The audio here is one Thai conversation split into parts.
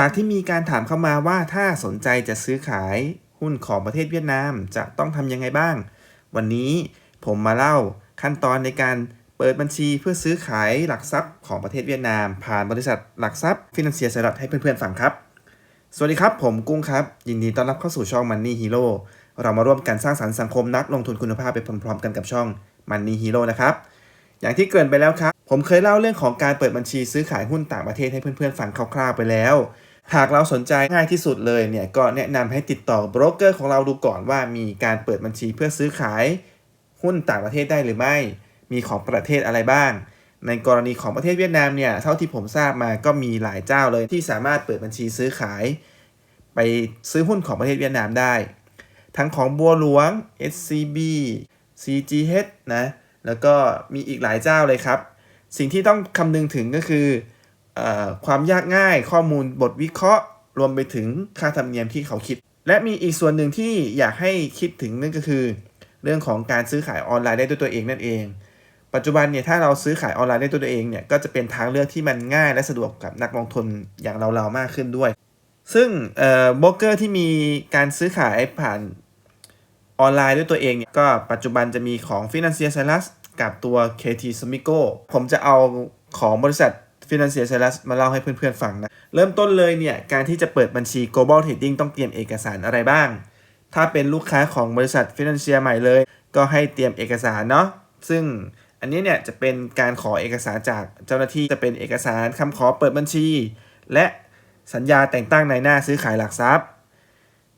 จากที่มีการถามเข้ามาว่าถ้าสนใจจะซื้อขายหุ้นของประเทศเวียดนามจะต้องทำยังไงบ้าง วันนี้ผมมาเล่าขั้นตอนในการเปิดบัญชีเพื่อซื้อขายหลักทรัพย์ของประเทศเวียดนาม ผ่านบริษัทหลักทรัพย์ฟินแลนเซียสลัดให้เพื่อนๆฟังครับ สวัสดีครับ ผมกุ้งครับ ยินดีต้อนรับเข้าสู่ช่อง Money Hero เรามาร่วมกันสร้างสรรค์สังคมนักลงทุนคุณภาพไปพร้อมๆกันกับช่อง Money Hero นะครับ อย่างที่เกริ่นไปแล้วครับ ผมเคยเล่าเรื่องของการเปิดบัญชีซื้อขายหุ้นต่างประเทศให้เพื่อนๆฟังคร่าวๆไปแล้ว หากเราสนใจง่ายที่สุดเลยเนี่ยก็แนะนำให้ติดต่อโบรกเกอร์ของเราดูก่อนว่ามีการเปิดบัญชีเพื่อซื้อขาย หุ้นต่างประเทศได้หรือไม่ มีของประเทศอะไรบ้าง ในกรณีของประเทศเวียดนามเนี่ยเท่าที่ผมทราบมาก็มีหลายเจ้าเลยที่สามารถเปิดบัญชีซื้อขาย ไปซื้อหุ้นของประเทศเวียดนามได้ ทั้งของบัวหลวง SCB CGH นะแล้วก็มีอีกหลายเจ้าเลยครับ สิ่งที่ต้องคำนึงถึงก็คือ ความยากง่ายข้อมูลบทวิเคราะห์ รวมไปถึงค่าธรรมเนียมที่เขาคิด และมีอีกส่วนหนึ่งที่อยากให้คิดถึงนั่นก็คือ เรื่องของการซื้อขายออนไลน์ได้ด้วยตัวเองนั่นเอง ปัจจุบันเนี่ยถ้าเราซื้อขายออนไลน์ได้ด้วยตัวเองเนี่ยก็จะเป็นทางเลือกที่มันง่ายและสะดวกกับนักลงทุนอย่างเราๆมากขึ้นด้วย ซึ่งเอ่อโบรกเกอร์ที่มีการซื้อขายผ่านออนไลน์ด้วยตัวเองเนี่ยก็ปัจจุบันจะมีของ Financial s a l a s กับตัว KT Smico ผมจะเอาของบริษัท Financial s a l a s มาเล่าให้เพื่อนๆฟังนะ เริ่มต้นเลยเนี่ย การที่จะเปิดบัญชี Global Trading ต้องเตรียมเอกสารอะไรบ้าง ถ้าเป็นลูกค้าของบริษัท Financial ใหม่เลย ก็ให้เตรียมเอกสารเนาะซึ่งอันนี้เนี่ยจะเป็นการขอเอกสารจากเจ้าหน้าที่จะเป็นเอกสารคำขอเปิดบัญชี และสัญญาแต่งตั้งในหน้าซื้อขายหลักทรัพย์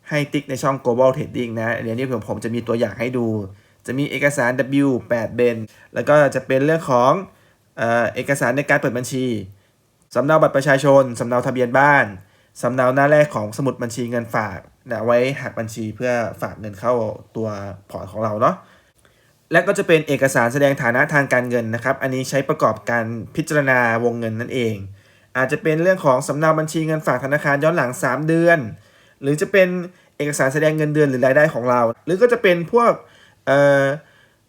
ให้ติ๊กในช่อง global trading นะเดี๋ยวนี้ผมผมจะมีตัวอย่างให้ดู จะมีเอกสาร W8 เบนแล้วก็จะเป็นเรื่องของ เอกสารในการเปิดบัญชี สำเนาบัตรประชาชน สำเนาทะเบียนบ้าน สำเนาหน้าแรกของสมุดบัญชีเงินฝากนะไว้หักบัญชีเพื่อฝากเงินเข้าตัวพอร์ตของเราเนาะ และก็จะเป็นเอกสารแสดงฐานะทางการเงินนะครับ อันนี้ใช้ประกอบการพิจารณาวงเงินนั่นเอง อาจจะเป็นเรื่องของสำเนาบัญชีเงินฝากธนาคารย้อนหลัง 3 เดือน หรือจะเป็นเอกสารแสดงเงินเดือนหรือรายได้ของเรา หรือก็จะเป็นพวกเอ่อ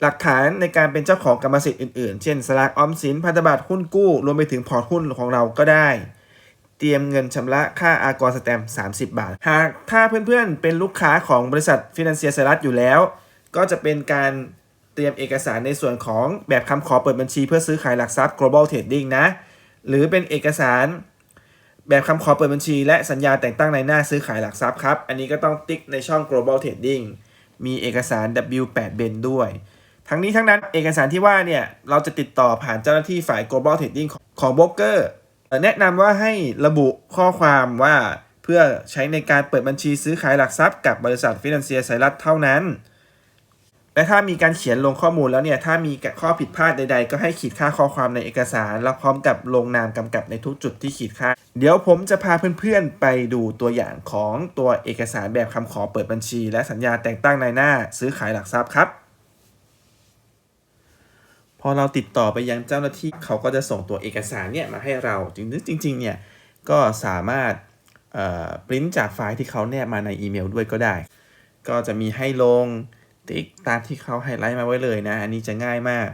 หลักฐานในการเป็นเจ้าของกรรมสิทธิ์อื่นๆ เช่นสลากออมสินพันธบัตรหุ้นกู้ รวมไปถึงพอร์ตหุ้นของเราก็ได้ เตรียมเงินชำระค่าอากรสแตมป์30 บาท หากถ้าเพื่อนๆ เป็นลูกค้าของบริษัทฟินแลนเซียสลัดอยู่แล้ว ก็จะเป็นการเตรียมเอกสารในส่วนของแบบคำขอเปิดบัญชีเพื่อซื้อขายหลักทรัพย์ global trading นะ หรือเป็นเอกสารแบบคำขอเปิดบัญชี และสัญญาแต่งตั้งในหน้าซื้อขายหลักทรัพย์ครับ อันนี้ก็ต้องติ๊กในช่อง global trading มีเอกสาร W8 เบนด้วย ทั้งนี้ทั้งนั้นเอกสารที่ว่าเนี่ยเราจะติดต่อผ่านเจ้าหน้าที่ฝ่าย global trading ของโบรกเกอร์แนะนำว่าให้ระบุข้อความว่าเพื่อใช้ในการเปิดบัญชีซื้อขายหลักทรัพย์กับบริษัทฟินแลนเซียไซรัสเท่านั้น และถ้ามีการเขียนลงข้อมูลแล้วเนี่ย ถ้ามีข้อผิดพลาดใดๆ ก็ให้ขีดค่าข้อความในเอกสาร แล้วพร้อมกับลงนามกำกับในทุกจุดที่ขีดค่า เดี๋ยวผมจะพาเพื่อนๆไปดูตัวอย่างของตัวเอกสารแบบคำขอเปิดบัญชี และสัญญาแต่งตั้งในหน้าซื้อขายหลักทรัพย์ครับ พอเราติดต่อไปยังเจ้าหน้าที่เขาก็จะส่งตัวเอกสารเนี่ยมาให้เราจริงๆจริงเนี่ยก็สามารถเอ่อปริ้นจากไฟล์ที่เขาแนบมาในอีเมลด้วยก็ได้ ก็จะมีให้ลงติ๊กตามที่เขาไฮไลท์มาไว้เลยนะ อันนี้จะง่ายมาก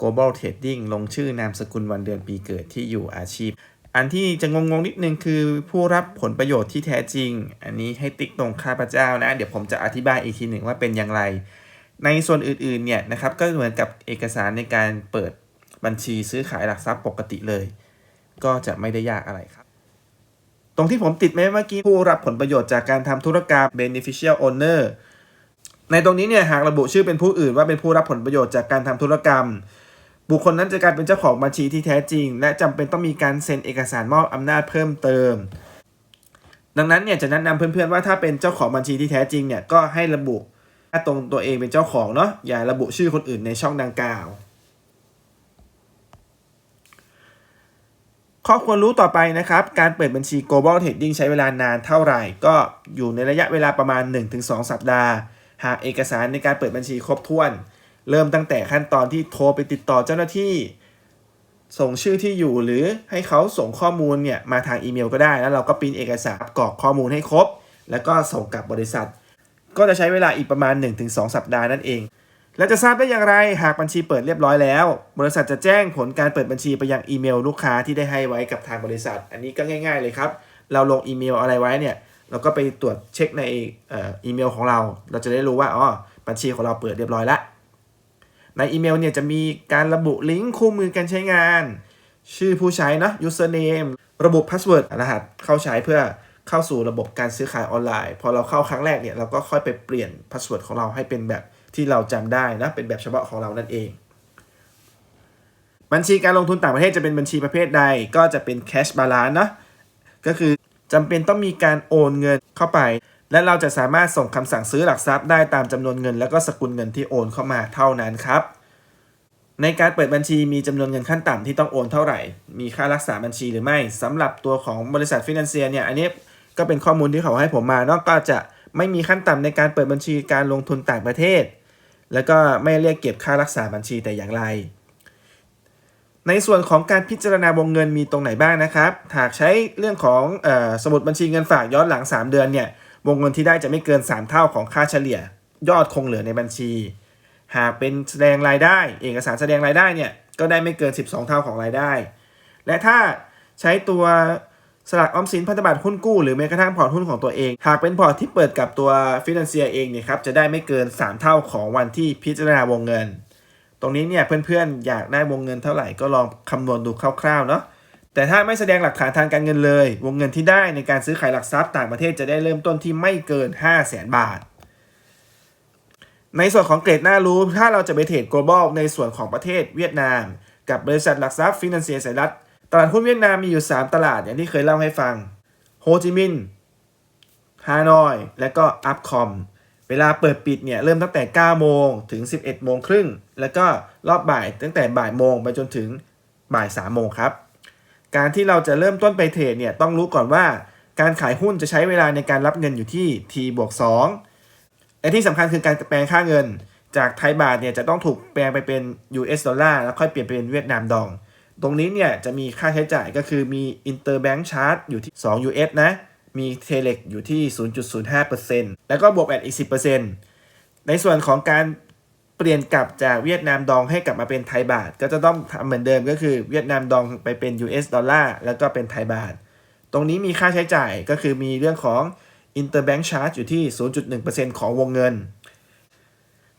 global trading ลงชื่อนามสกุลวันเดือนปีเกิดที่อยู่อาชีพ อันที่จะงงๆนิดนึงคือผู้รับผลประโยชน์ที่แท้จริง อันนี้ให้ติ๊กตรงข้าพเจ้านะ เดี๋ยวผมจะอธิบายอีกทีหนึ่งว่าเป็นอย่างไร ในส่วนอื่นๆเนี่ยนะครับก็เหมือนกับเอกสารในการเปิดบัญชีซื้อขายหลักทรัพย์ปกติเลย ก็จะไม่ได้ยากอะไรครับ ตรงที่ผมติดไว้เมื่อกี้ผู้รับผลประโยชน์จากการทำธุรกรรม beneficial owner ในตรงนี้เนี่ยหากระบุชื่อเป็นผู้อื่นว่าเป็นผู้รับผลประโยชน์จากการทำธุรกรรม บุคคลนั้นจะกลายเป็นเจ้าของบัญชีที่แท้จริง และจำเป็นต้องมีการเซ็นเอกสารมอบอำนาจเพิ่มเติม ดังนั้นเนี่ยจะแนะนำเพื่อนๆว่าถ้าเป็นเจ้าของบัญชีที่แท้จริงเนี่ยก็ให้ระบุ ตรงตัวเองเป็นเจ้าของเนาะอย่าระบุชื่อคนอื่นในช่องดังกล่าว ข้อควรรู้ต่อไปนะครับ การเปิดบัญชี global trading ใช้เวลานานเท่าไหร่ ก็อยู่ในระยะเวลาประมาณ 1-2 สัปดาห์ หากเอกสารในการเปิดบัญชีครบถ้วน เริ่มตั้งแต่ขั้นตอนที่โทรไปติดต่อเจ้าหน้าที่ ส่งชื่อที่อยู่หรือให้เขาส่งข้อมูลเนี่ยมาทางอีเมลก็ได้ แล้วเราก็ปริ้นเอกสารกรอกข้อมูลให้ครบ แล้วก็ส่งกลับบริษัท ก็จะใช้เวลาอีกประมาณ 1-2 สัปดาห์นั่นเอง และจะทราบได้อย่างไรหากบัญชีเปิดเรียบร้อยแล้ว บริษัทจะแจ้งผลการเปิดบัญชีไปยังอีเมลลูกค้าที่ได้ให้ไว้กับทางบริษัท อันนี้ก็ง่าย ๆ เลยครับ เราลงอีเมลอะไรไว้เนี่ยเราก็ไปตรวจเช็คในอ่ออีเมลของเรา เราจะได้รู้ว่าอ๋อบัญชีของเราเปิดเรียบร้อยแล้วในอีเมลเนี่ยจะมีการระบุลิงก์คู่มือการใช้งาน ชื่อผู้ใช้เนอะ username ระบุ password รหัสเข้าใช้เพื่อ เข้าสู่ระบบการซื้อขายออนไลน์ พอเราเข้าครั้งแรกเนี่ยเราก็ค่อยไปเปลี่ยน password ของเราให้เป็นแบบที่เราจำได้นะเป็นแบบเฉพาะของเรานั่นเอง บัญชีการลงทุนต่างประเทศจะเป็นบัญชีประเภทใดก็จะเป็น cash balance เนอะก็คือจำเป็นต้องมีการโอนเงินเข้าไป และเราจะสามารถส่งคำสั่งซื้อหลักทรัพย์ได้ตามจำนวนเงิน แล้วก็สกุลเงินที่โอนเข้ามาเท่านั้นครับในการเปิดบัญชีมีจำนวนเงินขั้นต่ำที่ต้องโอนเท่าไหร่ มีค่ารักษาบัญชีหรือไม่สำหรับตัวของบริษัทฟินแลนเซียเนี่ย อันนี้ ก็เป็นข้อมูลที่เขาให้ผมมาเนอกก็จะไม่มีขั้นต่ำในการเปิดบัญชีการลงทุนต่างประเทศ แล้วก็ไม่เรียกเก็บค่ารักษาบัญชีแต่อย่างไร ในส่วนของการพิจารณาวงเงินมีตรงไหนบ้างนะครับ หากใช้เรื่องของออสมุดบัญชีเงินฝากย้อนหลัง 3 เดือนเนี่ยวงเงินที่ได้จะไม่เกิน 3 เท่าของค่าเฉลี่ย ยอดคงเหลือในบัญชี หากเป็นแสดงรายได้ เอกสารแสดงรายได้เนี่ยก็ได้ไม่เกิน 12 เท่าของรายได้ และถ้าใช้ตัว สลากออมสินพันธบัตรหุ้นกู้หรือแม้กระทั่งพอร์ตหุ้นของตัวเอง หากเป็นพอร์ตที่เปิดกับตัวฟินแลนเซียเองเนี่ยครับจะได้ไม่เกิน 3 เท่าของวันที่พิจารณาวงเงิน ตรงนี้เนี่ยเพื่อนๆอยากได้วงเงินเท่าไหร่ก็ลองคำนวณดูคร่าวๆเนาะแต่ถ้าไม่แสดงหลักฐานทางการเงินเลย วงเงินที่ได้ในการซื้อขายหลักทรัพย์ต่างประเทศจะได้เริ่มต้นที่ไม่เกิน 5 0 0แสนบาท ในส่วนของเกรดน่ารู้ ถ้าเราจะไปเทรด global ในส่วนของประเทศเวียดนาม กับบริษัทหลักทรัพย์ฟินแลนเซียสายรัฐ ตลาดหุ้นเวียดนามมีอยู่ 3 ตลาดอย่างที่เคยเล่าให้ฟัง โฮจิมินห์ ฮานอย และก็อัพคอม เวลาเปิดปิดเนี่ยเริ่มตั้งแต่ 9 โมงถึง 11 โมงครึ่ง แล้วก็รอบบ่ายตั้งแต่บ่ายโมงไปจนถึงบ่าย 3 โมงครับ การที่เราจะเริ่มต้นไปเทรดเนี่ยต้องรู้ก่อนว่าการขายหุ้นจะใช้เวลาในการรับเงินอยู่ที่ T บวก2และที่สำคัญคือการแปลงค่าเงิน จากไทยบาทเนี่ยจะต้องถูกแปลงไปเป็น US ดอลลาร์แล้วค่อยเปลี่ยนเป็นเวียดนามดอง ตรงนี้เนี่ยจะมีค่าใช้จ่ายก็คือมี interbank charge อยู่ที่ 2 US นะ มีเทเล็กอยู่ที่ 0.05%แล้วก็บวกแอดอีก 10%ในส่วนของการเปลี่ยนกลับจากเวียดนามดองให้กลับมาเป็นไทยบาท ก็จะต้องทำเหมือนเดิมก็คือเวียดนามดองไปเป็น US ดอลลาร์แล้วก็เป็นไทยบาท ตรงนี้มีค่าใช้จ่ายก็คือมีเรื่องของ interbank charge อยู่ที่ 0.1%ของวงเงิน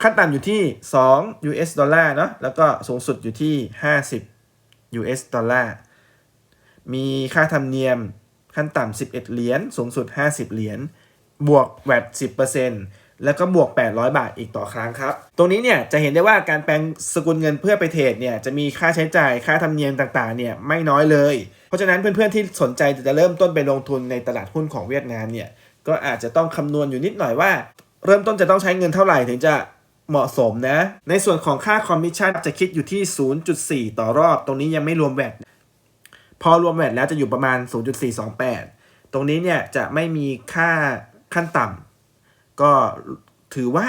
ขั้นต่ำอยู่ที่ 2 US ดอลลาร์เนาะแล้วก็สูงสุดอยู่ที่ 50 US ดอลลาร์ มีค่าธรรมเนียมขั้นต่ำ 11 เหรียญ สูงสุด 50 เหรียญ บวกแวด10%แล้วก็บวก 800 บาทอีกต่อครั้งครับ ตรงนี้เนี่ยจะเห็นได้ว่าการแปลงสกุลเงินเพื่อไปเทรดเนี่ยจะมีค่าใช้จ่าย ค่าธรรมเนียมต่างๆ เนี่ยไม่น้อยเลย เพราะฉะนั้นเพื่อนๆที่สนใจจะเริ่มต้นไปลงทุนในตลาดหุ้นของเวียดนามเนี่ย ก็อาจจะต้องคำนวณอยู่นิดหน่อยว่า เริ่มต้นจะต้องใช้เงินเท่าไหร่ถึงจะ เหมาะสมนะ ในส่วนของค่าคอมมิชชั่นจะคิดอยู่ที่ 0.4 ต่อรอบ ตรงนี้ยังไม่รวมแวดพอรวมแวดแล้วจะอยู่ประมาณ 0.428 ตรงนี้เนี่ยจะไม่มีค่าขั้นต่ำก็ถือว่า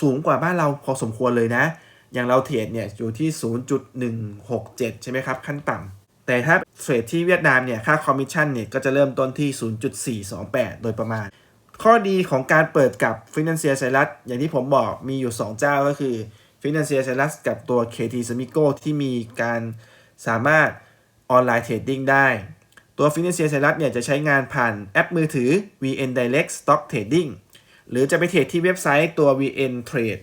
สูงกว่าบ้านเราพอสมควรเลยนะ อย่างเราเทรดเนี่ยอยู่ที่ 0.167 ใช่ไหมครับ ขั้นต่ำแต่ถ้าเทรดที่เวียดนามเนี่ยค่าคอมมิชชั่นเนี่ยก็จะเริ่มต้นที่ 0.428 โดยประมาณ ข้อดีของการเปิดกับ Financial s i r u s อย่างที่ผมบอกมีอยู่ 2 เจ้าก็คือ Financial s i r u s กับตัว KT s m i c o ที่มีการสามารถออนไลน์เทรดดิ้งได้ ตัว Financial s i r u s เนี่ยจะใช้งานผ่านแอปมือถือ VN Direct Stock Trading หรือจะไปเทรดที่เว็บไซต์ตัว vn trade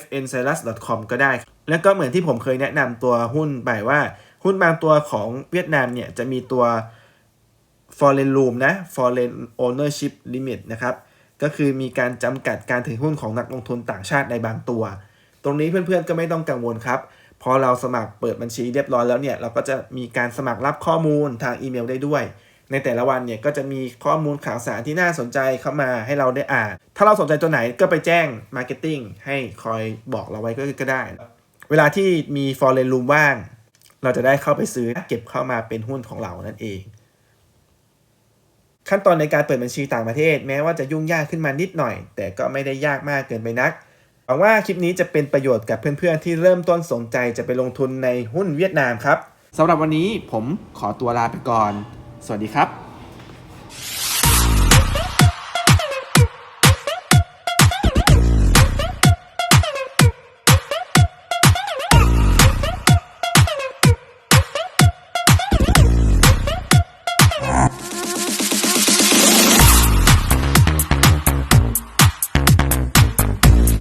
fncirus.com ก็ได้ แล้วก็เหมือนที่ผมเคยแนะนำตัวหุ้นไปว่า หุ้นบางตัวของเวียดนามเนี่ยจะมีตัว foreign room นะ foreign ownership limit นะครับ ก็คือมีการจำกัดการถือหุ้นของนักลงทุนต่างชาติในบางตัว ตรงนี้เพื่อนๆก็ไม่ต้องกังวลครับ พอเราสมัครเปิดบัญชีเรียบร้อยแล้วเนี่ย เราก็จะมีการสมัครรับข้อมูลทางอีเมลได้ด้วย ในแต่ละวันเนี่ยก็จะมีข้อมูลข่าวสารที่น่าสนใจเข้ามาให้เราได้อ่าน ถ้าเราสนใจตัวไหนก็ไปแจ้ง Marketing ให้คอยบอกเราไว้ก็ได้ เวลาที่มี foreign room ว่าง เราจะได้เข้าไปซื้อเก็บเข้ามาเป็นหุ้นของเรานั่นเอง ขั้นตอนในการเปิดบัญชีต่างประเทศ แม้ว่าจะยุ่งยากขึ้นมานิดหน่อย แต่ก็ไม่ได้ยากมากเกินไปนักหวังว่าคลิปนี้จะเป็นประโยชน์กับเพื่อนๆที่เริ่มต้นสนใจจะไปลงทุนในหุ้นเวียดนามครับสำหรับวันนี้ผมขอตัวลาไปก่อน สวัสดีครับ